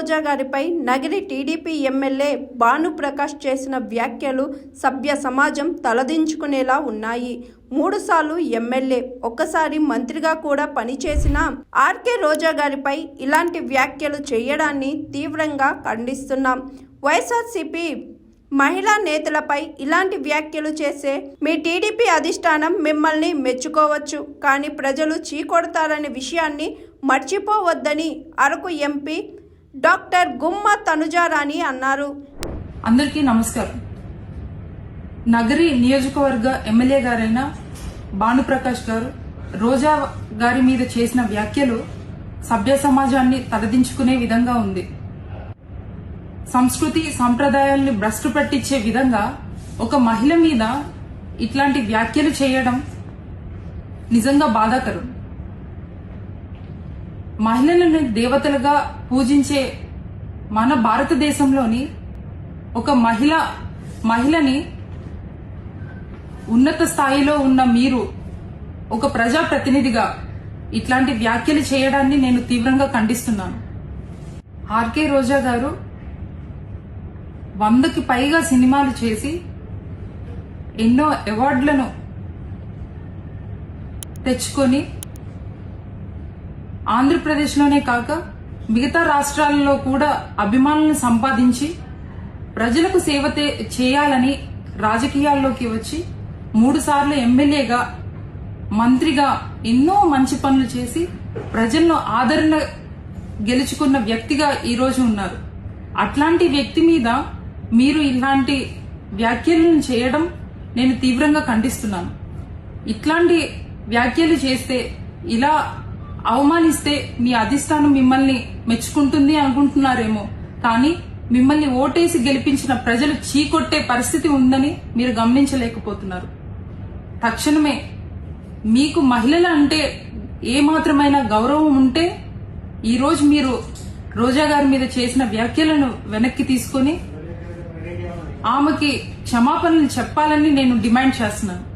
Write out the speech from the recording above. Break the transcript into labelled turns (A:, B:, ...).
A: రోజా గారిపై Nagari TDP MLA Bhanuprakash చేసిన వ్యాఖ్యలు సభ్య సమాజం తలదించుకునేలా ఉన్నాయి. మూడుసార్లు ఎమ్మెల్యే ఒక్కసారి మంత్రిగా కూడా పనిచేసిన ఆర్కే రోజా గారిపై ఇలాంటి వ్యాఖ్యలు చేయడాన్ని తీవ్రంగా ఖండిస్తున్నాం. వైఎస్ఆర్సీపీ మహిళా నేతలపై ఇలాంటి వ్యాఖ్యలు చేసే మీ టీడీపీ అధిష్టానం మిమ్మల్ని మెచ్చుకోవచ్చు. కానీ ప్రజలు చీకొడతారనే విషయాన్ని మర్చిపోవద్దని అరకు ఎంపీ డాక్టర్ గుమ్మ తనుజారాణి అన్నారు.
B: అందరికీ నమస్కారం. నగరి నియోజకవర్గ ఎమ్మెల్యే గారైన భానుప్రకాష్ గారు రోజా గారి మీద చేసిన వ్యాఖ్యలు సభ్య సమాజాన్ని తలదించుకునే విధంగా ఉంది. సంస్కృతి సంప్రదాయాల్ని భ్రష్టు పట్టించే విధంగా ఒక మహిళ మీద ఇట్లాంటి వ్యాఖ్యలు చేయడం నిజంగా బాధాకరం. మహిళలను దేవతలుగా పూజించే మన భారతదేశంలోని ఒక మహిళ మహిళని ఉన్నత స్థాయిలో ఉన్న మీరు ఒక ప్రజా ప్రతినిధిగా ఇట్లాంటి వ్యాఖ్యలు చేయడాన్ని నేను తీవ్రంగా ఖండిస్తున్నాను. ఆర్కే రోజా గారు వందకి పైగా సినిమాలు చేసి ఎన్నో అవార్డులను తెచ్చుకొని ఆంధ్రప్రదేశ్లోనే కాక మిగతా రాష్ట్రాలలో కూడా అభిమానులను సంపాదించి ప్రజలకు సేవ చేయాలని రాజకీయాల్లోకి వచ్చి మూడుసార్లు ఎమ్మెల్యేగా మంత్రిగా ఎన్నో మంచి పనులు చేసి ప్రజల్లో ఆదరణ గెలుచుకున్న వ్యక్తిగా ఈరోజు ఉన్నారు. అట్లాంటి వ్యక్తి మీద మీరు ఇలాంటి వ్యాఖ్యలను చేయడం నేను తీవ్రంగా ఖండిస్తున్నాను. ఇట్లాంటి వ్యాఖ్యలు చేస్తే ఇలా అవమానిస్తే మీ అధిష్టానం మిమ్మల్ని మెచ్చుకుంటుంది అనుకుంటున్నారేమో. కానీ మిమ్మల్ని ఓటేసి గెలిపించిన ప్రజలు చీకొట్టే పరిస్థితి ఉందని మీరు గమనించలేకపోతున్నారు. తక్షణమే మీకు మహిళల అంటే ఏ మాత్రమైన గౌరవం ఉంటే ఈరోజు మీరు రోజా గారి మీద చేసిన వ్యాఖ్యలను వెనక్కి తీసుకొని ఆమెకి క్షమాపణలు చెప్పాలని నేను డిమాండ్ చేస్తున్నాను.